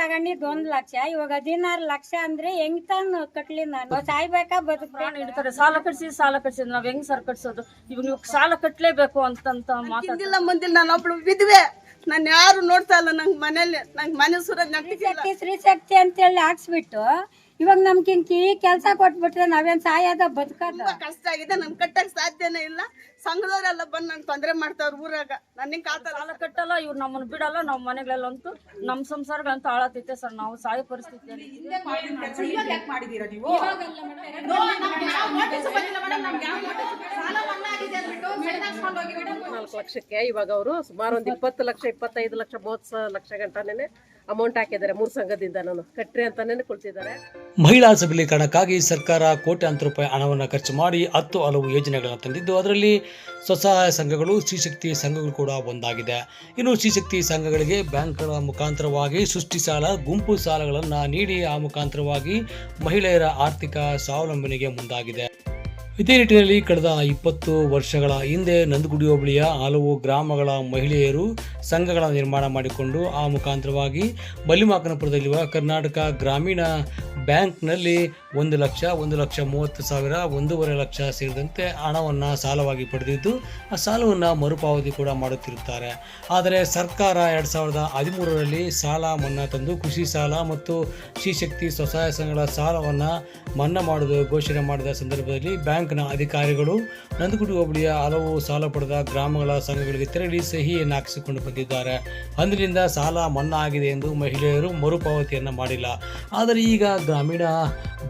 ತಗೊಂಡಿದ್ ಒಂದ್ ಲಕ್ಷ. ಇವಾಗ ಹದಿನಾರು ಲಕ್ಷ ಅಂದ್ರೆ ಹೆಂಗ್ ತಾನು ಕಟ್ಲಿ ನಾನು? ಸಾಯ್ಬೇಕಾ ಬದುಕು ಬದುಕ್ಬೇಕು? ಹಿಡಿತಾರೆ ಸಾಲ ಕಟ್ಸಿ ಸಾಲ ಕಟ್ಸಿ. ನಾವ್ ಹೆಂಗ್ ಸರ್ ಕಟ್ಸೋದು? ಇವಾಗ ನೀವು ಸಾಲ ಕಟ್ಲೇಬೇಕು ಅಂತಂತ ಮಾತಾಡಿಲ್ಲ ಮುಂದಿಲ್ಲ. ನಾನು ಒಬ್ಳು ವಿಧವೆ. ನಾನು ಯಾರು ನೋಡ್ತಾ ಇಲ್ಲ ನಂಗೆ ಮನೇಲಿ. ನಂಗೆ ಮನೆ ಸುರ ಶಕ್ತಿ ಸ್ತ್ರೀ ಶಕ್ತಿ ಅಂತೇಳಿ ಹಾಕ್ಸ್ಬಿಟ್ಟು ಇವಾಗ ನಮ್ಗೆ ಕೆಲಸ ಕೊಟ್ಬಿಟ್ರೆ ನಾವೇನ್ ಸಾಯದ ಬದುಕದ? ತುಂಬಾ ಕಷ್ಟ ಆಗಿದೆ. ನನ್ ಕಟ್ಟಕ್ ಸಾಧ್ಯನೇ ಇಲ್ಲ. ಸಂಘದವರೆಲ್ಲ ಬಂದ್ ನಂಗೆ ತೊಂದರೆ ಮಾಡ್ತಾವ್ರ ಊರಾಗ. ನನಗೆ ಸಾಲ ಕಟ್ಟಲ್ಲ ಇವ್ರು ನಮ್ಮನ್ನ ಬಿಡಲ್ಲ ನಾವ್ ಮನೆಗಳಲ್ಲಂತೂ ನಮ್ ಸಂಸಾರಗಳಂತೂ ಹಾಳಾತೈತೆ ಸರ್. ನಾವು ಸಾಯೋ ಪರಿಸ್ಥಿತಿ ನಾಲ್ಕು ಲಕ್ಷಕ್ಕೆ ಇವಾಗ ಅವರು ಸುಮಾರು ಒಂದು ಇಪ್ಪತ್ತು ಲಕ್ಷ ಇಪ್ಪತ್ತೈದು ಲಕ್ಷ ಮೂವತ್ತು ಲಕ್ಷ ಗಂಟನೇ ಅಮೌಂಟ್ ಹಾಕಿದ್ದಾರೆ. ಮೂರು ಸಂಘದಿಂದ ನಾನು. ಕಟ್ರಿ ಅಂತಾನೆ ಕೊಡ್ತಿದ್ದಾರೆ ಮಹಿಳಾ ಸಬಲೀಕರಣಕ್ಕಾಗಿ ಸರ್ಕಾರ ಕೋಟ್ಯಾಂತರ ರೂಪಾಯಿ ಹಣವನ್ನು ಖರ್ಚು ಮಾಡಿ ಹತ್ತು ಹಲವು ಯೋಜನೆಗಳನ್ನು ತಂದಿದ್ದು, ಅದರಲ್ಲಿ ಸ್ವಸಹಾಯ ಸಂಘಗಳು ಶ್ರೀಶಕ್ತಿ ಸಂಘಗಳು ಕೂಡ ಒಂದಾಗಿದೆ. ಇನ್ನು ಶ್ರೀಶಕ್ತಿ ಸಂಘಗಳಿಗೆ ಬ್ಯಾಂಕ್ಗಳ ಮುಖಾಂತರವಾಗಿ ಸೃಷ್ಟಿ ಸಾಲ, ಗುಂಪು ಸಾಲಗಳನ್ನು ನೀಡಿ ಆ ಮುಖಾಂತರವಾಗಿ ಮಹಿಳೆಯರ ಆರ್ಥಿಕ ಸ್ವಾವಲಂಬನೆಗೆ ಮುಂದಾಗಿದೆ. ಇದೇ ನಿಟ್ಟಿನಲ್ಲಿ ಕಳೆದ ಇಪ್ಪತ್ತು ವರ್ಷಗಳ ಹಿಂದೆ ನಂದಗುಡಿ ಹೋಬಳಿಯ ಹಲವು ಗ್ರಾಮಗಳ ಮಹಿಳೆಯರು ಸಂಘಗಳ ನಿರ್ಮಾಣ ಮಾಡಿಕೊಂಡು ಆ ಮುಖಾಂತರವಾಗಿ ಬಲಿಮಾಕನಪುರದಲ್ಲಿರುವ ಕರ್ನಾಟಕ ಗ್ರಾಮೀಣ ಬ್ಯಾಂಕ್ನಲ್ಲಿ ಒಂದು ಲಕ್ಷ ಒಂದು ಲಕ್ಷ ಮೂವತ್ತು ಸಾವಿರ, ಒಂದೂವರೆ ಲಕ್ಷ ಸೇರಿದಂತೆ ಹಣವನ್ನು ಸಾಲವಾಗಿ ಪಡೆದಿದ್ದು, ಆ ಸಾಲವನ್ನು ಮರುಪಾವತಿ ಕೂಡ ಮಾಡುತ್ತಿರುತ್ತಾರೆ. ಆದರೆ ಸರ್ಕಾರ ಎರಡು ಸಾವಿರದ ಹದಿಮೂರರಲ್ಲಿ ಸಾಲ ಮನ್ನಾ ತಂದು ಕೃಷಿ ಸಾಲ ಮತ್ತು ಶ್ರೀಶಕ್ತಿ ಸ್ವಸಹಾಯ ಸಂಘಗಳ ಸಾಲವನ್ನು ಮನ್ನಾ ಮಾಡುವುದು ಘೋಷಣೆ ಮಾಡಿದ ಸಂದರ್ಭದಲ್ಲಿ ಬ್ಯಾಂಕ್ನ ಅಧಿಕಾರಿಗಳು ನಂದಗುಡಿ ಹೋಬಳಿಯ ಹಲವು ಸಾಲ ಪಡೆದ ಗ್ರಾಮಗಳ ಸಂಘಗಳಿಗೆ ತೆರಳಿ ಸಹಿಯನ್ನು ಹಾಕಿಸಿಕೊಂಡು ಬಂದಿದ್ದಾರೆ ಅಂದಿನಿಂದ ಸಾಲ ಮನ್ನಾ ಆಗಿದೆ ಎಂದು ಮಹಿಳೆಯರು ಮರುಪಾವತಿಯನ್ನು ಮಾಡಿಲ್ಲ. ಆದರೆ ಈಗ ಗ್ರಾಮೀಣ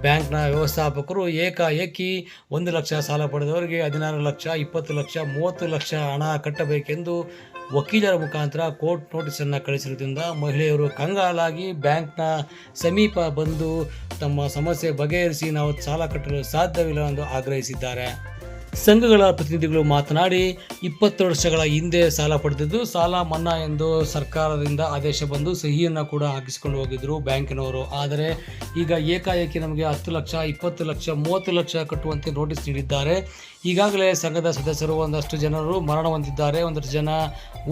ಬ್ಯಾಂಕ್ನ ವ್ಯವಸ್ಥಾಪಕರು ಏಕಾಏಕಿ ಒಂದು ಲಕ್ಷ ಸಾಲ ಪಡೆದವರಿಗೆ ಹದಿನಾರು ಲಕ್ಷ, ಇಪ್ಪತ್ತು ಲಕ್ಷ, ಮೂವತ್ತು ಲಕ್ಷ ಹಣ ಕಟ್ಟಬೇಕೆಂದು ವಕೀಲರ ಮುಖಾಂತರ ಕೋರ್ಟ್ ನೋಟಿಸನ್ನು ಕಳಿಸಿರುವುದರಿಂದ ಮಹಿಳೆಯರು ಕಂಗಾಲಾಗಿ ಬ್ಯಾಂಕ್ನ ಸಮೀಪ ಬಂದು ತಮ್ಮ ಸಮಸ್ಯೆ ಬಗೆಹರಿಸಿ ನಾವು ಸಾಲ ಕಟ್ಟಲು ಸಾಧ್ಯವಿಲ್ಲ ಎಂದು ಆಗ್ರಹಿಸಿದ್ದಾರೆ. ಸಂಘಗಳ ಪ್ರತಿನಿಧಿಗಳು ಮಾತನಾಡಿ ಇಪ್ಪತ್ತು ವರ್ಷಗಳ ಹಿಂದೆ ಸಾಲ ಪಡೆದಿದ್ದು ಸಾಲ ಮನ್ನಾ ಎಂದು ಸರ್ಕಾರದಿಂದ ಆದೇಶ ಬಂದು ಸಹಿಯನ್ನು ಕೂಡ ಹಾಕಿಸಿಕೊಂಡು ಹೋಗಿದ್ದರು ಬ್ಯಾಂಕಿನವರು. ಆದರೆ ಈಗ ಏಕಾಏಕಿ ನಮಗೆ ಹತ್ತು ಲಕ್ಷ, ಇಪ್ಪತ್ತು ಲಕ್ಷ, ಮೂವತ್ತು ಲಕ್ಷ ಕಟ್ಟುವಂತೆ ನೋಟಿಸ್ ನೀಡಿದ್ದಾರೆ. ಈಗಾಗಲೇ ಸಂಘದ ಸದಸ್ಯರು ಒಂದಷ್ಟು ಜನರು ಮರಣ ಹೊಂದಿದ್ದಾರೆ. ಒಂದಷ್ಟು ಜನ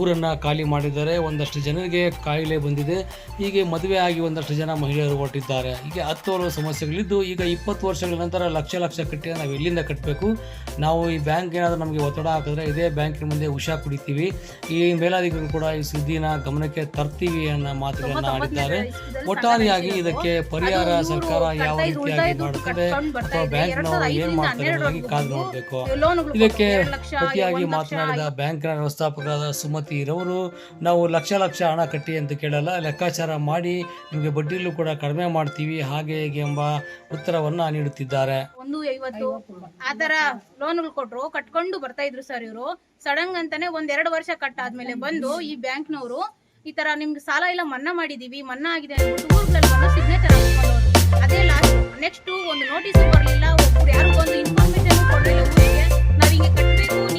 ಊರನ್ನು ಖಾಲಿ ಮಾಡಿದ್ದಾರೆ. ಒಂದಷ್ಟು ಜನರಿಗೆ ಕಾಯಿಲೆ ಬಂದಿದೆ. ಹೀಗೆ ಮದುವೆ ಆಗಿ ಒಂದಷ್ಟು ಜನ ಮಹಿಳೆಯರು ಹೊರಟಿದ್ದಾರೆ. ಹೀಗೆ ಹತ್ತು ಹಲವು ಸಮಸ್ಯೆಗಳಿದ್ದು ಈಗ ಇಪ್ಪತ್ತು ವರ್ಷಗಳ ನಂತರ ಲಕ್ಷ ಲಕ್ಷ ಕಟ್ಟಿ ನಾವು ಎಲ್ಲಿಂದ ಕಟ್ಟಬೇಕು ನಾವು ಈ ಬ್ಯಾಂಕ್ ಏನಾದರೂ ನಮಗೆ ಒತ್ತಡ ಹಾಕಿದ್ರೆ ಇದೇ ಬ್ಯಾಂಕಿನ ಮುಂದೆ ಹುಷಾ ಕುಡಿತೀವಿ. ಈ ಮೇಲಾಧಿಕಾರಿಗಳು ಕೂಡ ಈ ಸುದ್ದಿನ ಗಮನಕ್ಕೆ ತರ್ತೀವಿ ಅನ್ನೋ ಮಾತುಗಳನ್ನು ಆಡಿದ್ದಾರೆ. ಒಟ್ಟಾರೆಯಾಗಿ ಇದಕ್ಕೆ ಪರಿಹಾರ ಸರ್ಕಾರ ಯಾವ ರೀತಿಯಾಗಿ ಮಾಡುತ್ತದೆ ಅಥವಾ ಬ್ಯಾಂಕ್ನವರು ಏನು ಮಾಡ್ತಾರೆ ಅನ್ನೋದಾಗಿ ಕಾದು ನೋಡಬೇಕು. ಇದಕ್ಕೆ ಪ್ರತಿಯಾಗಿ ಮಾತನಾಡಿದ ಬ್ಯಾಂಕ್ನ ವ್ಯವಸ್ಥಾಪಕರಾದ ಸುಮತಿ ರವರು ನಾವು ಲಕ್ಷ ಲಕ್ಷ ಹಣ ಕಟ್ಟಿ ಅಂತ ಕೇಳಲ್ಲ ಲೆಕ್ಕಾಚಾರ ಮಾಡಿ ನಿಮಗೆ ಬಡ್ಡಿಯಲ್ಲೂ ಕೂಡ ಕಡಿಮೆ ಮಾಡ್ತೀವಿ ಹಾಗೆ ಹೀಗೆ ಎಂಬ ಉತ್ತರವನ್ನ ನೀಡುತ್ತಿದ್ದಾರೆ. ಒಂದು ಐವತ್ತು ಆ ತರ ಲೋನ್ಗಳು ಕೊಟ್ರು ಕಟ್ಕೊಂಡು ಬರ್ತಾ ಇದ್ರು ಸರ್ ಇವರು. ಸಡನ್ ಅಂತಾನೆ ಒಂದ್ ಎರಡು ವರ್ಷ ಕಟ್ಟಾದ್ಮೇಲೆ ಬಂದು ಈ ಬ್ಯಾಂಕ್ನವರು ಈ ತರ ನಿಮ್ಗೆ ಸಾಲ ಎಲ್ಲ ಮನ್ನಾ ಮಾಡಿದೀವಿ ಮನ್ನಾ ಆಗಿದೆ ಅಂದ್ಬಿಟ್ಟು ಸಿಗ್ನೇಚರ್ ಅದೇ ಲಾಸ್ಟ್ ನೆಕ್ಸ್ಟ್ ಒಂದು ನೋಟಿಸ್ ಬರಲಿಲ್ಲ ಒಬ್ರು ಯಾರು ಬಂದು ಇನ್ಫಾರ್ಮೇಶನ್ ಕೊಡ್ಲಿಲ್ಲ ಊರಿಗೆ ನಾವ್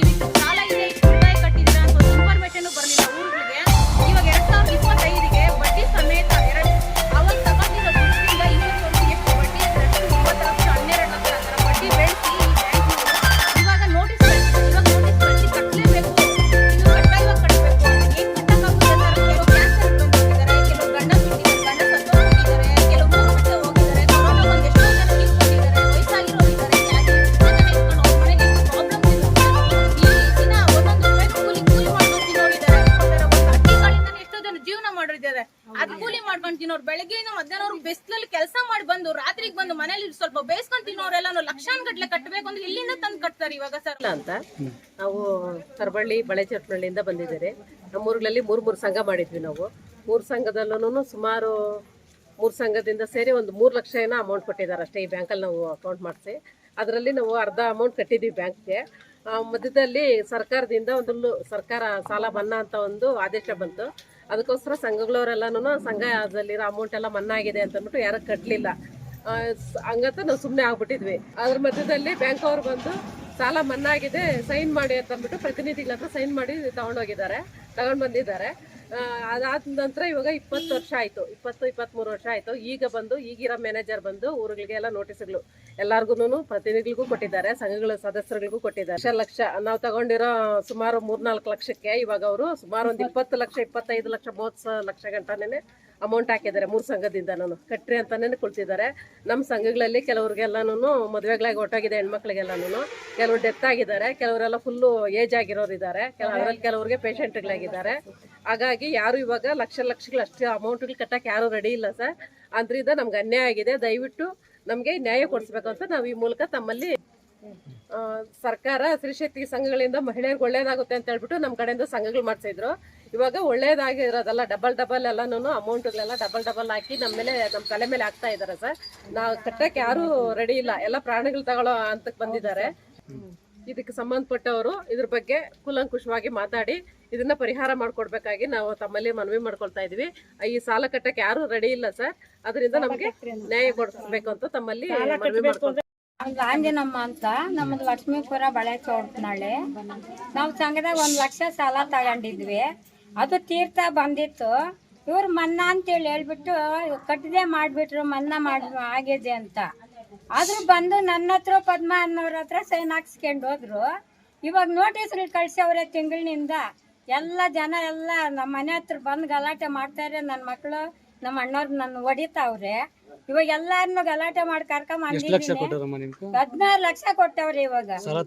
ಮಾಡೋರಿದ್ದಾರೆ ಅದ್ ಕೂಲಿ ಮಾಡ್ಕೊಂಡು ತಿನ್ನೋರು, ಬೆಳಗ್ಗೆಯಿಂದ ಮಧ್ಯಾಹ್ನವ್ರು ಬೆಸ್ಲಲ್ಲಿ ಕೆಲಸ ಮಾಡಿ ಬಂದು, ರಾತ್ರಿಗೆ ಬಂದು ಮನೇಲಿ ಸ್ವಲ್ಪ ಬೇಯಿಸ್ಕೊಂಡು ತಿನ್ನೋರೆಲ್ಲ ಲಕ್ಷಾನ್ ಗಟ್ಲೆ ಕಟ್ಟಬೇಕು ಅಂದ್ರೆ ಇಲ್ಲಿಂದ ತಂದು ಕಟ್ತಾರೆ ಇವಾಗ ಸರ್. ಅಂತ. ನಾವು ತರಬಳ್ಳಿ ಬಳೆಚಟ್ನಳ್ಳಿಯಿಂದ ಬಂದಿದ್ದಾರೆ ನಮ್ಮ ಊರುಗಳಲ್ಲಿ ಮೂರು ಮೂರು ಸಂಘ ಮಾಡಿದ್ವಿ ನಾವು. ಮೂರು ಸಂಘದಲ್ಲೂ ಸುಮಾರು ಮೂರು ಸಂಘದಿಂದ ಸೇರಿ ಒಂದು ಮೂರು ಲಕ್ಷ ಏನೋ ಅಮೌಂಟ್ ಕೊಟ್ಟಿದ್ದಾರೆ ಅಷ್ಟೇ ಈ ಬ್ಯಾಂಕಲ್ಲಿ ನಾವು ಅಕೌಂಟ್ ಮಾಡಿಸಿ. ಅದರಲ್ಲಿ ನಾವು ಅರ್ಧ ಅಮೌಂಟ್ ಕಟ್ಟಿದ್ದೀವಿ ಬ್ಯಾಂಕ್ಗೆ. ಮಧ್ಯದಲ್ಲಿ ಸರ್ಕಾರದಿಂದ ಒಂದು ಸರ್ಕಾರ ಸಾಲ ಮನ್ನಾ ಅಂತ ಒಂದು ಆದೇಶ ಬಂತು. ಅದಕ್ಕೋಸ್ಕರ ಸಂಘಗಳವರೆಲ್ಲನೂ ಸಂಘದಲ್ಲಿರೋ ಅಮೌಂಟ್ ಎಲ್ಲ ಮನ್ನಾ ಆಗಿದೆ ಅಂತ ಅಂದ್ಬಿಟ್ಟು ಯಾರು ಕಟ್ಟಲಿಲ್ಲ ಹಂಗಂತ ನಾವು ಸುಮ್ಮನೆ ಆಗ್ಬಿಟ್ಟಿದ್ವಿ. ಅದ್ರ ಮಧ್ಯದಲ್ಲಿ ಬ್ಯಾಂಕ್ ಅವ್ರು ಬಂದು ಸಾಲ ಮನ್ನಾ ಆಗಿದೆ ಸೈನ್ ಮಾಡಿ ಅಂತ ಅಂದ್ಬಿಟ್ಟು ಪ್ರತಿನಿಧಿಗಳ ಹತ್ರ ಸೈನ್ ಮಾಡಿ ತಗೊಂಡೋಗಿದ್ದಾರೆ, ತಗೊಂಡ್ ಬಂದಿದ್ದಾರೆ. ಅದಾದ ನಂತರ ಇವಾಗ ಇಪ್ಪತ್ತು ವರ್ಷ ಆಯ್ತು. ಇಪ್ಪತ್ತು, ಇಪ್ಪತ್ಮೂರು ವರ್ಷ ಆಯ್ತು. ಈಗ ಬಂದು, ಈಗಿರೋ ಮ್ಯಾನೇಜರ್ ಬಂದು ಊರುಗಳಿಗೆಲ್ಲ ನೋಟಿಸ್ಗಳು ಎಲ್ಲಾರ್ಗುನು ಪ್ರತಿನಿಧಿಗಳಿಗೂ ಕೊಟ್ಟಿದ್ದಾರೆ, ಸಂಘಗಳ ಸದಸ್ಯರಿಗೂ ಕೊಟ್ಟಿದ್ದಾರೆ. ಲಕ್ಷ ಲಕ್ಷ, ನಾವು ತಗೊಂಡಿರೋ ಸುಮಾರು ಮೂರ್ನಾಲ್ಕು ಲಕ್ಷಕ್ಕೆ ಇವಾಗ ಅವರು ಸುಮಾರು ಒಂದು ಇಪ್ಪತ್ತು ಲಕ್ಷ, ಇಪ್ಪತ್ತೈದು ಲಕ್ಷ, ಮೂವತ್ತು ಲಕ್ಷ ಗಂಟನೇ ಅಮೌಂಟ್ ಹಾಕಿದ್ದಾರೆ ಮೂರು ಸಂಘದಿಂದ ನಾನು ಕಟ್ರಿ ಅಂತಾನೆ ಕೊಡ್ತಿದ್ದಾರೆ ನಮ್ಮ ಸಂಘಗಳಲ್ಲಿ ಕೆಲವ್ರಿಗೆಲ್ಲನೂ ಮದುವೆಗಳಾಗಿ ಹೊಟ್ಟೋಗಿದೆ ಹೆಣ್ಮಕ್ಳಿಗೆಲ್ಲನೂ ಕೆಲವರು ಡೆತ್ ಆಗಿದ್ದಾರೆ. ಕೆಲವರೆಲ್ಲ ಫುಲ್ಲು ಏಜ್ ಆಗಿರೋರು ಇದ್ದಾರೆ ಕೆಲ ಅದರಲ್ಲಿ ಕೆಲವ್ರಿಗೆ ಪೇಷಂಟ್ಗಳಾಗಿದ್ದಾರೆ ಹಾಗಾಗಿ ಯಾರು ಇವಾಗ ಲಕ್ಷ ಲಕ್ಷಗಳು ಅಷ್ಟು ಅಮೌಂಟ್ಗಳು ಕಟ್ಟಕ್ಕೆ ಯಾರು ರೆಡಿ ಇಲ್ಲ ಸರ್ ಅದರಿಂದ ನಮ್ಗೆ ಅನ್ಯಾಯ ಆಗಿದೆ. ದಯವಿಟ್ಟು ನಮಗೆ ನ್ಯಾಯ ಕೊಡಿಸ್ಬೇಕು ಅಂತ ನಾವು ಈ ಮೂಲಕ ತಮ್ಮಲ್ಲಿ ಸರ್ಕಾರ ಸ್ತ್ರೀಶಕ್ತಿ ಸಂಘಗಳಿಂದ ಮಹಿಳೆಯರಿಗೆ ಒಳ್ಳೇದಾಗುತ್ತೆ ಅಂತ ಹೇಳ್ಬಿಟ್ಟು ನಮ್ಮ ಕಡೆಯಿಂದ ಸಂಘಗಳು ಮಾಡ್ಸಿದ್ರು. ಇವಾಗ ಒಳ್ಳೇದಾಗಿರೋದಲ್ಲ ಡಬಲ್ ಡಬಲ್ ಎಲ್ಲಾನು ಅಮೌಂಟ್ಗಳೆಲ್ಲ ಡಬಲ್ ಡಬಲ್ ಹಾಕಿ ನಮ್ಮ ಮೇಲೆ ನಮ್ಮ ತಲೆ ಮೇಲೆ ಹಾಕ್ತಾ ಇದ್ದಾರೆ ಸರ್. ನಾವು ಕಟ್ಟಕ್ಕೆ ಯಾರು ರೆಡಿ ಇಲ್ಲ. ಎಲ್ಲ ಪ್ರಾಣಿಗಳು ತಗೊಳ್ಳೋ ಹಂತಕ್ಕೆ ಬಂದಿದ್ದಾರೆ. ಇದಕ್ಕೆ ಸಂಬಂಧಪಟ್ಟವರು ಇದ್ರ ಬಗ್ಗೆ ಕುಲಂಕುಷವಾಗಿ ಮಾತಾಡಿ ಇದನ್ನ ಪರಿಹಾರ ಮಾಡ್ಕೊಡ್ಬೇಕಾಗಿ ನಾವು ತಮ್ಮಲ್ಲಿ ಮನವಿ ಮಾಡ್ಕೊಳ್ತಾ ಇದೀವಿ. ಈ ಸಾಲ ಕಟ್ಟಕ್ಕೆ ಯಾರು ರೆಡಿ ಇಲ್ಲ ಸರ್. ಅದರಿಂದ ನಮಗೆ ನ್ಯಾಯ ಕೊಡಿಸ್ಬೇಕು ಅಂತ ತಮ್ಮಲ್ಲಿ ಮನವಿ ಮಾಡ್ಕೊಳ್ತಾ ಆಂಜನಮ್ಮ ಅಂತ, ನಮ್ಮದು ಲಕ್ಷ್ಮೀಪುರ ಬಳೆ ನಾವು ಸಂಘದಾಗ ಒಂದು ಲಕ್ಷ ಸಾಲ ತಗೊಂಡಿದ್ವಿ. ಅದು ತೀರ್ಥ ಬಂದಿತ್ತು. ಇವ್ರು ಮನ್ನಾ ಅಂತೇಳಿ ಹೇಳ್ಬಿಟ್ಟು ಕಟ್ಟದೆ ಮಾಡಿಬಿಟ್ರು, ಮನ್ನಾ ಮಾಡ ಆಗಿದೆ ಅಂತ. ಆದ್ರೂ ಬಂದು ನನ್ನ ಹತ್ರ ಪದ್ಮ ಅನ್ನೋರ ಹತ್ರ ಸೈನ್ ಹಾಕ್ಸ್ಕೊಂಡು ಹೋದ್ರು. ಇವಾಗ ನೋಟಿಸ್ಗಳು ಕಳ್ಸವ್ರೆ ತಿಂಗಳಿನಿಂದ. ಎಲ್ಲ ಜನ, ಎಲ್ಲ ನಮ್ಮ ಮನೆ ಹತ್ರ ಬಂದು ಗಲಾಟೆ ಮಾಡ್ತಾರೆ ನನ್ನ ಮಕ್ಕಳು ನಮ್ಮ ಅಣ್ಣವ್ರು ನನ್ನ ಹೊಡಿತಾವ್ರೆ. ಇವಾಗ ಎಲ್ಲಾರನ್ನು ಗಲಾಟೆ ಮಾಡಿ ಕರ್ಕೊಂಡ್ ಲಕ್ಷ ಕೊಟ್ಟರಮ್ಮ ನಿಮ್ಗೆ? ಹದಿನಾರು ಲಕ್ಷ ಕೊಟ್ಟವ್ರಿ ಇವಾಗ. ಸಾಲ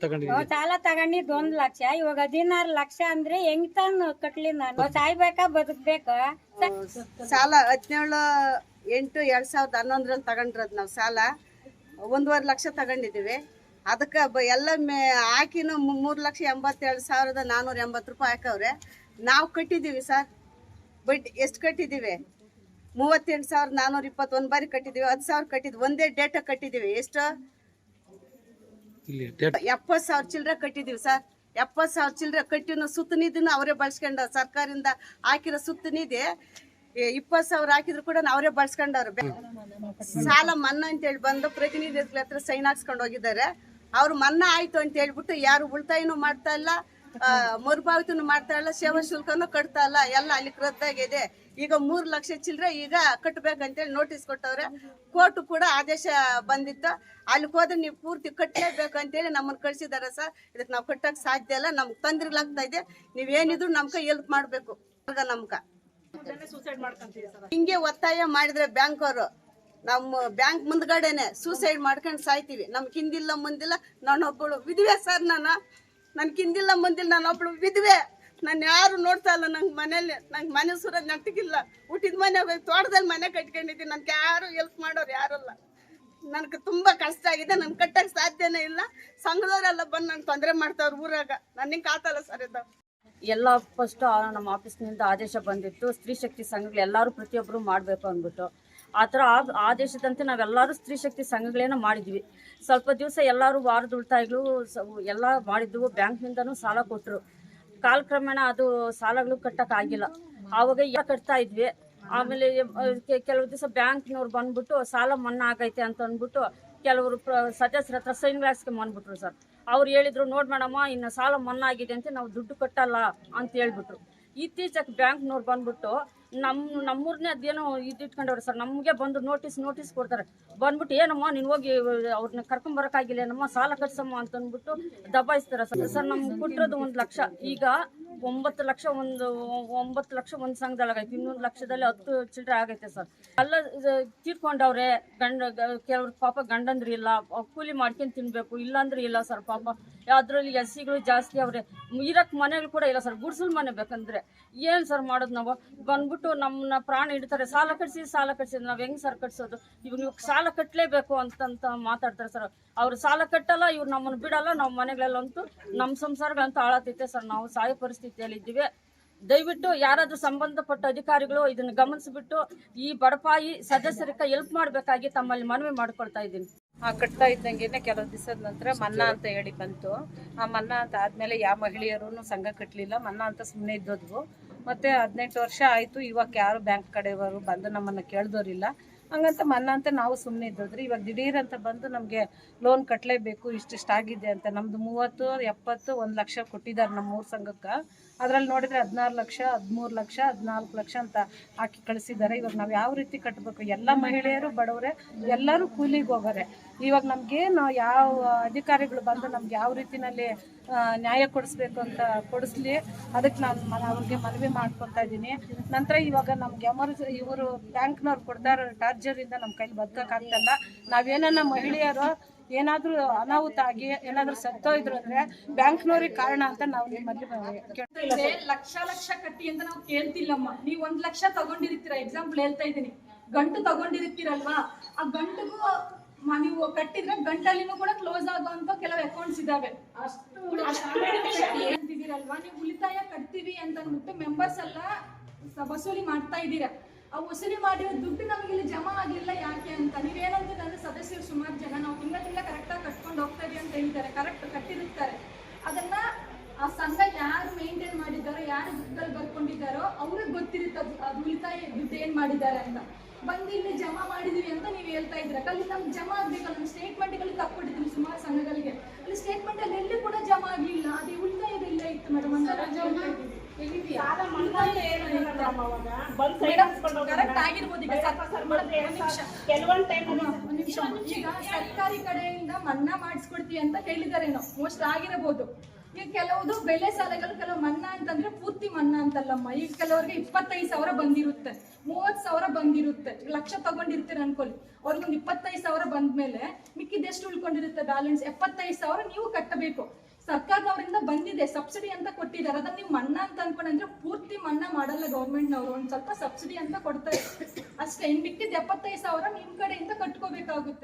ಸಾಲ ತಗೊಂಡಿದ್ ಒಂದ್ ಲಕ್ಷ. ಇವಾಗ ಹದಿನಾರು ಲಕ್ಷ ಅಂದ್ರೆ ಹೆಂಗ್ ತಾನು ಕಟ್ಲಿ ನಾನು. ಸಾಯ್ಬೇಕಾ ಬದುಕ್ಬೇಕಾ? ಸಾಲ ಹದಿನೇಳು ಎಂಟು ಎರಡ್ ಸಾವಿರದ ಹನ್ನೊಂದರಲ್ಲಿ ತಗೊಂಡಿರೋದು ನಾವು ಸಾಲ. ಒಂದೂವರೆ ಲಕ್ಷ ತಗೊಂಡಿದ್ದೀವಿ. ಅದಕ್ಕೆ ಬ ಎಲ್ಲ ಮೇ ಹಾಕಿನೂ ಮೂರು ಲಕ್ಷ ಎಂಬತ್ತೆರಡು ಸಾವಿರದ ನಾನ್ನೂರ ಎಂಬತ್ತು ರೂಪಾಯಿ ಹಾಕವ್ರೆ. ನಾವು ಕಟ್ಟಿದ್ದೀವಿ ಸರ್. ಬಡ್ಡಿ ಎಷ್ಟು ಕಟ್ಟಿದ್ದೀವಿ? ಮೂವತ್ತೆಂಟು ಸಾವಿರದ ನಾನ್ನೂರ ಇಪ್ಪತ್ತೊಂದು ಬಾರಿ ಕಟ್ಟಿದ್ದೀವಿ ಹತ್ತು ಸಾವಿರ ಕಟ್ಟಿದ್ವಿ ಒಂದೇ ಡೇಟ ಕಟ್ಟಿದ್ದೀವಿ. ಎಷ್ಟು? ಎಪ್ಪತ್ತು ಸಾವಿರ ಚಿಲ್ಲರೆ ಕಟ್ಟಿದ್ದೀವಿ ಸರ್. ಎಪ್ಪತ್ತು ಸಾವಿರ ಚಿಲ್ಲರೆ ಕಟ್ಟಿನ ಸುತ್ತ ನಿಧಿನ ಅವರೇ ಬಳಸ್ಕೊಂಡ ಸರ್ಕಾರದಿಂದ ಹಾಕಿರೋ ಸುತ್ತ ನಿಧಿ ಇಪ್ಪತ್ತು ಸಾವಿರ ಹಾಕಿದ್ರು ಕೂಡ ಅವರೇ ಬಳಸ್ಕೊಂಡವ್ರು. ಸಾಲ ಮನ್ನಾ ಅಂತೇಳಿ ಬಂದು ಪ್ರತಿನಿಧಿಗಳ ಹತ್ರ ಸೈನ್ ಹಾಕ್ಸ್ಕೊಂಡು ಹೋಗಿದ್ದಾರೆ. ಅವ್ರು ಮನ್ನಾ ಆಯ್ತು ಅಂತ ಹೇಳ್ಬಿಟ್ಟು ಯಾರು ಉಳಿತಾಯನೂ ಮಾಡ್ತಾ ಇಲ್ಲ ಮರುಪಾವತಿನೂ ಮಾಡ್ತಾ ಇಲ್ಲ ಸೇವಾ ಶುಲ್ಕನೂ ಕಟ್ತಾ ಇಲ್ಲ ಎಲ್ಲ ಅಲ್ಲಿ ರದ್ದಾಗಿದೆ ಈಗ ಮೂರು ಲಕ್ಷ ಚಿಲ್ಲರೆ ಈಗ ಕಟ್ಟಬೇಕಂತೇಳಿ ನೋಟಿಸ್ ಕೊಟ್ಟವ್ರೆ. ಕೋರ್ಟ್ ಕೂಡ ಆದೇಶ ಬಂದಿತ್ತು. ಅಲ್ಲಿ ಹೋದ್ರೆ ನೀವು ಪೂರ್ತಿ ಕಟ್ಟಲೇಬೇಕು ಅಂತೇಳಿ ನಮ್ಮನ್ನು ಕಳ್ಸಿದಾರೆ ಸರ್. ಇದಕ್ಕೆ ನಾವು ಕಟ್ಟಕ್ಕೆ ಸಾಧ್ಯ ಇಲ್ಲ. ನಮ್ಗೆ ತೊಂದರೆಗಳಾಗ್ತಾ ಇದೆ. ನೀವೇನಿದ್ರು ನಮ್ಗೆ ಹೆಲ್ಪ್ ಮಾಡಬೇಕು. ನಮ್ಗೆ. ಹಿಂಗೆ ಒತ್ತಾಯ ಮಾಡಿದ್ರೆ ಬ್ಯಾಂಕ್ ಅವರು ನಮ್ಮ ಬ್ಯಾಂಕ್ ಮುಂದ್ಗಡೆನೆ ಸೂಸೈಡ್ ಮಾಡ್ಕೊಂಡು ಸಾಯ್ತೀವಿ. ನಮ್ಗೆ ಹಿಂದಿಲ್ಲ, ಮುಂದಿಲ್ಲ. ನಾನೊಬ್ಬಳು ವಿಧವೆ ಸರ್ ನಾನು. ನನ್ಗೆ ಹಿಂದಿಲ್ಲ, ಮುಂದಿಲ್ಲ. ನಾನೊಬ್ಬಳು ವಿಧವೆ. ನಾನು ಯಾರು ನೋಡ್ತಾ ಇಲ್ಲ, ನಂಗೆ ಮನೇಲಿ ನಂಗೆ ಮನೆ ಸುರ ನಟಿಗಿಲ್ಲ. ಹುಟ್ಟಿದ ಮನೆ ತೋಟದಲ್ಲಿ ಮನೆ ಕಟ್ಕೊಂಡಿದ್ದೀನಿ. ನನ್ಗೆ ಯಾರು ಹೆಲ್ಪ್ ಮಾಡೋರು ಯಾರಲ್ಲ ನನಗೆ ತುಂಬ ಕಷ್ಟ ಆಗಿದೆ. ನನ್ಗೆ ಕಟ್ಟಕ್ಕೆ ಸಾಧ್ಯನೇ ಇಲ್ಲ. ಸಂಘದವರೆಲ್ಲ ಬಂದು ನಂಗೆ ತೊಂದರೆ ಮಾಡ್ತಾವ್ರು ಊರಾಗ. ನನಗೆ ಕಾತಲ್ಲ ಸರ್ ಇದ್ದ ಎಲ್ಲ ಫಸ್ಟ್ ನಮ್ಮ ಆಫೀಸ್ನಿಂದ ಆದೇಶ ಬಂದಿತ್ತು. ಸ್ತ್ರೀ ಶಕ್ತಿ ಸಂಘಗಳು ಎಲ್ಲರೂ ಪ್ರತಿಯೊಬ್ಬರು ಮಾಡಬೇಕು ಅಂದ್ಬಿಟ್ಟು. ಆ ಥರ ಆದೇಶದಂತೆ ನಾವೆಲ್ಲರೂ ಸ್ತ್ರೀ ಶಕ್ತಿ ಸಂಘಗಳೇನೋ ಮಾಡಿದ್ವಿ. ಸ್ವಲ್ಪ ದಿವಸ ಎಲ್ಲರೂ ವಾರದ ಉಳಿತಾಯಗಳು ಎಲ್ಲ ಮಾಡಿದ್ವು ಬ್ಯಾಂಕ್ನಿಂದನೂ ಸಾಲ ಕೊಟ್ಟರು ಕಾಲಕ್ರಮೇಣ ಅದು ಸಾಲಗಳು ಕಟ್ಟಕ್ಕಾಗಿಲ್ಲ ಆವಾಗ ಎಲ್ಲ ಕಟ್ತಾ ಇದ್ವಿ. ಆಮೇಲೆ ಕೆಲವು ದಿವಸ ಬ್ಯಾಂಕ್ನವ್ರು ಬಂದ್ಬಿಟ್ಟು ಸಾಲ ಮನ್ನಾ ಆಗೈತೆ ಅಂತ ಅಂದ್ಬಿಟ್ಟು ಕೆಲವರು ಸದಸ್ಯರ ಹತ್ರ ಸೈನ್ ಬಂದ್ಬಿಟ್ರು ಸರ್. ಅವ್ರು ಹೇಳಿದ್ರು, ನೋಡಿ ಮೇಡಮ್ಮ, ಇನ್ನು ಸಾಲ ಮನ್ನಾ ಆಗಿದೆ ಅಂತ ನಾವು ದುಡ್ಡು ಕಟ್ಟಲ್ಲ ಅಂತ ಹೇಳ್ಬಿಟ್ರು. ಇತ್ತೀಚೆಗೆ ಬ್ಯಾಂಕ್ನವ್ರು ಬಂದ್ಬಿಟ್ಟು ನಮ್ಮ ನಮ್ಮೂರನ್ನೇ ಅದೇನೋ ಇದಿಟ್ಕೊಂಡವ್ರೆ ಸರ್. ನಮಗೆ ಬಂದು ನೋಟಿಸ್ ನೋಟಿಸ್ ಕೊಡ್ತಾರೆ. ಬಂದ್ಬಿಟ್ಟು, ಏನಮ್ಮ, ನೀನು ಹೋಗಿ ಅವ್ರನ್ನ ಕರ್ಕೊಂಬರಕ್ಕಾಗಿಲ್ಲ ಏನಮ್ಮ, ಸಾಲ ಕಟ್ಸಮ್ಮ ಅಂತ ಅಂದ್ಬಿಟ್ಟು ದಬಾಯಿಸ್ತಾರೆ ಸರ್. ಸರ್, ನಮ್ಗೆ ಕೊಟ್ಟಿರೋದು ಒಂದು ಲಕ್ಷ. ಈಗ ಒಂಬತ್ತು ಲಕ್ಷ ಒಂದು, ಒಂಬತ್ತು ಲಕ್ಷ ಒಂದು ಸಂಘದೊಳಗೈತೆ ಇನ್ನೊಂದು ಲಕ್ಷದಲ್ಲಿ ಹತ್ತು ಚಿಲ್ಡ್ರೆ ಆಗೈತೆ ಸರ್. ಅಲ್ಲ, ಇದು ತೀರ್ಕೊಂಡವ್ರೆ, ಗಂಡ ಕೆಲವ್ರ ಪಾಪ ಗಂಡಂದ್ರಿ ಇಲ್ಲ ಅವ್ ಕೂಲಿ ಮಾಡ್ಕೊಂಡು ತಿನ್ಬೇಕು. ಇಲ್ಲಾಂದ್ರೆ ಇಲ್ಲ ಸರ್ ಪಾಪ. ಅದರಲ್ಲಿ ಎಸ್ ಸಿಗಳು ಜಾಸ್ತಿ ಅವ್ರೆ. ಇರಕ್ ಮನೆಗಳು ಕೂಡ ಇಲ್ಲ ಸರ್, ಗುಡ್ಸಲ್ ಮನೆ ಬೇಕಂದ್ರೆ. ಏನ್ ಸರ್ ಮಾಡೋದು ನಾವು? ಬಂದ್ಬಿಟ್ಟು ನಮ್ಮನ್ನ ಪ್ರಾಣ ಹಿಡಿತಾರೆ. ಸಾಲ ಕಟ್ಸಿ ಸಾಲ ಕಟ್ಸಿ. ನಾವು ಹೆಂಗೆ ಸರ್ ಕಟ್ಸೋದು? ಇವಾಗ ನೀವು ಸಾಲ ಕಟ್ಟಲೇಬೇಕು ಅಂತಂತ ಮಾತಾಡ್ತಾರೆ ಸರ್. ಅವ್ರು ಸಾಲ ಕಟ್ಟಲ್ಲ, ಇವ್ರು ನಮ್ಮನ್ನು ಬಿಡಲ್ಲ, ನಾವು ಮನೆಗಳಲ್ಲಂತೂ ನಮ್ಮ ಸಂಸಾರಗಳಂತೂ ಹಾಳಾತೈತೆ ಸರ್. ನಾವು ಸಾಯ ಪರಿಸ್ಥಿತಿಯಲ್ಲಿ ಇದ್ದೀವಿ. ದಯವಿಟ್ಟು ಯಾರಾದರೂ ಸಂಬಂಧಪಟ್ಟ ಅಧಿಕಾರಿಗಳು ಇದನ್ನು ಗಮನಿಸಿಬಿಟ್ಟು ಈ ಬಡಪಾಯಿ ಸದಸ್ಯರಿಗೆ ಹೆಲ್ಪ್ ಮಾಡಬೇಕಾಗಿ ತಮ್ಮಲ್ಲಿ ಮನವಿ ಮಾಡ್ಕೊಳ್ತಾ ಇದ್ದೀನಿ. ಆ ಕಟ್ತಾ ಇದ್ದಂಗೆನೆ ಕೆಲವು ದಿವಸದ ನಂತರ ಮನ್ನಾ ಅಂತ ಹೇಳಿ ಬಂತು. ಆ ಮನ್ನಾ ಅಂತ ಆದ್ಮೇಲೆ ಯಾವ ಮಹಿಳೆಯರು ಸಂಘ ಕಟ್ಟಲಿಲ್ಲ ಮನ್ನಾ ಅಂತ ಸುಮ್ಮನೆ ಇದ್ದದ್ವು. ಮತ್ತೆ ಹದಿನೆಂಟು ವರ್ಷ ಆಯ್ತು. ಇವಾಗ ಯಾರು ಬ್ಯಾಂಕ್ ಕಡೆಯವರು ಬಂದು ನಮ್ಮನ್ನ ಕೇಳ್ದೋರಿಲ್ಲ. ಹಂಗಂತ ಮನ್ನಾ ಅಂತ ನಾವು ಸುಮ್ಮನೆ ಇದ್ದೋದ್ರಿ. ಇವಾಗ ದಿಢೀರ್ ಅಂತ ಬಂದು ನಮಗೆ ಲೋನ್ ಕಟ್ಟಲೇಬೇಕು ಇಷ್ಟಿಷ್ಟಾಗಿದೆ ಅಂತ. ನಮ್ದು ಮೂವತ್ತು ಎಪ್ಪತ್ತು ಒಂದು ಲಕ್ಷ ಕೊಟ್ಟಿದ್ದಾರೆ ನಮ್ಮ ಮೂರು ಸಂಘಕ್ಕೆ. ಅದ್ರಲ್ಲಿ ನೋಡಿದರೆ ಹದಿನಾರು ಲಕ್ಷ, ಹದಿಮೂರು ಲಕ್ಷ, ಹದಿನಾಲ್ಕು ಲಕ್ಷ ಅಂತ ಹಾಕಿ ಕಳಿಸಿದ್ದಾರೆ. ಇವಾಗ ನಾವು ಯಾವ ರೀತಿ ಕಟ್ಟಬೇಕು ಎಲ್ಲ ಮಹಿಳೆಯರು, ಬಡವರೇ ಎಲ್ಲರೂ ಕೂಲಿಗೆ ಹೋಗೋರೆ. ಇವಾಗ ನಮಗೆ ನಾವು ಯಾವ ಅಧಿಕಾರಿಗಳು ಬಂದು ನಮ್ಗೆ ಯಾವ ರೀತಿನಲ್ಲಿ ನ್ಯಾಯ ಕೊಡಿಸ್ಬೇಕು ಅಂತ ಕೊಡಿಸ್ಲಿ ಅದಕ್ಕೆ ನಾನು ಅವ್ರಿಗೆ ಮನವಿ ಮಾಡ್ಕೊತಾ ಇದ್ದೀನಿ. ನಂತರ ಇವಾಗ ನಮ್ಗೆ ಎಮರ್ಜ ಇವರು ಬ್ಯಾಂಕ್ನವ್ರು ಕೊಡ್ತಾ ಇರೋ ಟಾರ್ಜರಿಂದ ನಮ್ಮ ಕೈಲಿ ಬದುಕೋಕ್ಕಾಗ್ತಲ್ಲ ನಾವೇನನ್ನ ಮಹಿಳೆಯರು ಏನಾದರೂ ಅನಾಹುತ ಆಗಿ ಏನಾದರೂ ಸತ್ತೋಯ್ದ್ರು ಅಂದ್ರೆ ಬ್ಯಾಂಕ್ನವ್ರಿಗೆ ಕಾರಣ ಅಂತ ನಾವು ನಿಮ್ಮಲ್ಲಿ ಲಕ್ಷ ಲಕ್ಷ ಕಟ್ಟಿ ಅಂತ ನಾವು ಕೇಳ್ತಿಲ್ಲಮ್ಮ. ನೀವು ಒಂದ್ ಲಕ್ಷ ತಗೊಂಡಿರ್ತೀರ ಎಕ್ಸಾಂಪಲ್ ಹೇಳ್ತಾ ಇದ್ದೀನಿ. ಗಂಟು ತಗೊಂಡಿರ್ತೀರಲ್ವಾ ಆ ಗಂಟಿಗೂ ನೀವು ಕಟ್ಟಿದ್ರೆ ಗಂಟಲಿನೂ ಕೂಡ ಕ್ಲೋಸ್ ಆಗುವಂತ ಕೆಲವು ಅಕೌಂಟ್ಸ್ ಇದಾವೆ. ಅಷ್ಟು ನೀವು ಉಳಿತಾಯ ಕಟ್ತೀವಿ ಅಂತ ಅಂದ್ಬಿಟ್ಟು ಮೆಂಬರ್ಸ್ ಎಲ್ಲ ವಸೂಲಿ ಮಾಡ್ತಾ ಇದ್ದೀರಾ. ಆ ವಸೂಲಿ ಮಾಡಿರೋ ದುಡ್ಡು ನಮಗಿಲ್ಲಿ ಜಮಾ ಆಗಲಿಲ್ಲ ಯಾಕೆ ಅಂತ. ನೀವೇನಂದ್ರೆ ನನ್ನ ಸದಸ್ಯರು ಸುಮಾರು ಜನ, ನಾವು ತಿಂಗಳ ತಿಂಗಳ ಕರೆಕ್ಟಾಗಿ ಕಟ್ಕೊಂಡು ಹೋಗ್ತೇವೆ ಅಂತ ಹೇಳ್ತಾರೆ ಕರೆಕ್ಟ್ ಕಟ್ಟಿರುತ್ತಾರೆ. ಅದನ್ನ ಆ ಸಂಘ ಯಾರು ಮೇಂಟೈನ್ ಮಾಡಿದ್ದಾರೋ, ಯಾರು ದುಡ್ಡಲ್ಲಿ ಬರ್ಕೊಂಡಿದ್ದಾರೋ ಅವ್ರಿಗೆ ಗೊತ್ತಿರುತ್ತೆ ಅದು ಉಳಿತಾಯ ದುಡ್ಡು ಏನ್ ಮಾಡಿದ್ದಾರೆ ಅಂತ. ಬಂದು ಇಲ್ಲಿ ಜಮಾ ಮಾಡಿದೀವಿ ಅಂತ ನೀವು ಹೇಳ್ತಾ ಇದ್ರೆ ಅಲ್ಲಿ ನಮ್ಗೆ ಜಮಾ ಆಗ್ಬೇಕಲ್ಲ ನಮ್ಮ ಸ್ಟೇಟ್ಮೆಂಟ್ಗಳಲ್ಲಿ ತಕ್ಕೊಟ್ಟಿದ್ದೀವಿ ಸುಮಾರು ಅಲ್ಲಿ ಸ್ಟೇಟ್ಮೆಂಟ್ ಅಲ್ಲಿ ಎಲ್ಲಿ ಕೂಡ ಜಮಾ ಆಗ್ಲಿಲ್ಲ ಅದು ಉಳಿತಾಯದ ಇಲ್ಲ ಇತ್ತು ಮೇಡಮ್ ಅಂತ ನಾವು ಹೇಳ್ತಾ ಇದ್ದೀವಿ. ಉಳಿತಾಯ ಏನಾಯ್ತು? ಮೇಡಮ್ ಕರೆಕ್ಟ್ ಆಗಿರ್ಬೋದು ಈಗ ಸರ್- ಮೇಡಮ್, ಒಂದ್ ನಿಮಿಷ. ಒಂದ್ ನಿಮಿಷ. ಈಗ ಸರ್ಕಾರಿ ಕಡೆಯಿಂದ ಮನ್ನಾ ಮಾಡಿಸ್ಕೊಡ್ತೀವಿ ಅಂತ ಹೇಳಿದಾರೇನೋ ಮೋಸ್ಟ್ ಆಗಿರಬಹುದು. ಈಗ ಕೆಲವುದು ಬೆಲೆ ಸಾಲಗಳು ಕೆಲವು ಮನ್ನಾ ಅಂತಂದ್ರೆ ಪೂರ್ತಿ ಮನ್ನಾ ಅಂತಲ್ಲಮ್ಮ. ಈಗ ಕೆಲವರಿಗೆ ಇಪ್ಪತ್ತೈದು ಸಾವಿರ ಬಂದಿರುತ್ತೆ. ಮೂವತ್ತು ಸಾವಿರ ಬಂದಿರುತ್ತೆ. ಲಕ್ಷ ತಗೊಂಡಿರ್ತೀರ ಅನ್ಕೊಳ್ಳಿ. ಅವ್ರಿಗೊಂದು ಇಪ್ಪತ್ತೈದು ಸಾವಿರ ಬಂದ್ಮೇಲೆ ಮಿಕ್ಕಿದೆಷ್ಟು ಉಳ್ಕೊಂಡಿರುತ್ತೆ ಬ್ಯಾಲೆನ್ಸ್ ಎಪ್ಪತ್ತೈದು ಸಾವಿರ ನೀವು ಕಟ್ಟಬೇಕು. ಸರ್ಕಾರದವರಿಂದ ಬಂದಿದೆ, ಸಬ್ಸಿಡಿ ಅಂತ ಕೊಟ್ಟಿದ್ದಾರೆ. ಅದನ್ನ ನೀವು ಮನ್ನಾ ಅಂತ ಅನ್ಕೊಂಡ್ರೆ ಪೂರ್ತಿ ಮನ್ನಾ ಮಾಡಲ್ಲ ಗೌರ್ಮೆಂಟ್ನವರು. ಒಂದ್ ಸ್ವಲ್ಪ ಸಬ್ಸಿಡಿ ಅಂತ ಕೊಡ್ತಾರೆ ಅಷ್ಟೇ, ಇನ್ ಬಿಟ್ಟಿದ್ದು ಎಪ್ಪತ್ತೈದು ಸಾವಿರ ನಿಮ್ ಕಡೆಯಿಂದ ಕಟ್ಕೋಬೇಕಾಗುತ್ತೆ.